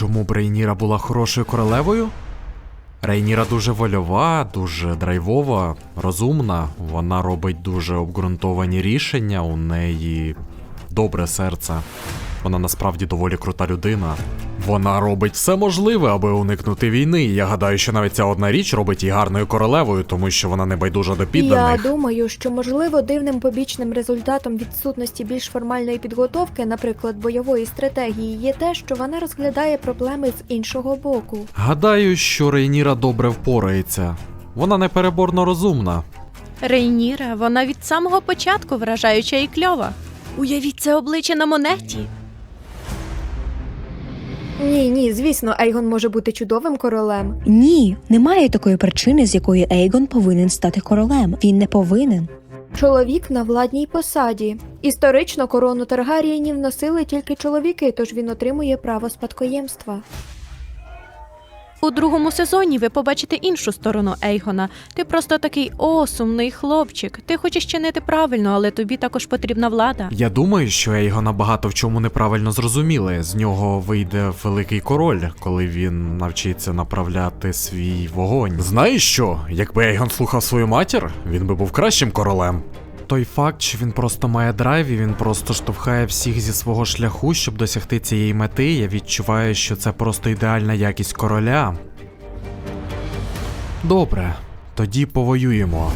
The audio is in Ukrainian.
чому б Рейніра була хорошою королевою? Рейніра дуже вольова, дуже драйвова, розумна. Вона робить дуже обґрунтовані рішення, у неї добре серце. Вона насправді доволі крута людина. Вона робить все можливе, аби уникнути війни. Я гадаю, що навіть ця одна річ робить її гарною королевою, тому що вона не байдужа до Я думаю, що можливо дивним побічним результатом відсутності більш формальної підготовки, наприклад, бойової стратегії, є те, що вона розглядає проблеми з іншого боку. Гадаю, що Рейніра добре впорається. Вона непереборно розумна. Рейніра, вона від самого початку вражаюча і кльова. Уявіть це обличчя на монеті. Ні, ні, звісно, Ейгон може бути чудовим королем. Ні, немає такої причини, з якої Ейгон повинен стати королем. Він не повинен. Чоловік на владній посаді. Історично корону Таргарієнів носили тільки чоловіки, тож він отримує право спадкоємства. У другому сезоні ви побачите іншу сторону Ейгона. Ти просто такий о, сумний хлопчик. Ти хочеш чинити правильно, але тобі також потрібна влада. Я думаю, що Ейгона багато в чому неправильно зрозуміли. З нього вийде великий король, коли він навчиться направляти свій вогонь. Знаєш що? Якби Ейгон слухав свою матір, він би був кращим королем. Той факт, що він просто має драйв і він просто штовхає всіх зі свого шляху, щоб досягти цієї мети, я відчуваю, що це просто ідеальна якість короля. Добре, тоді повоюємо.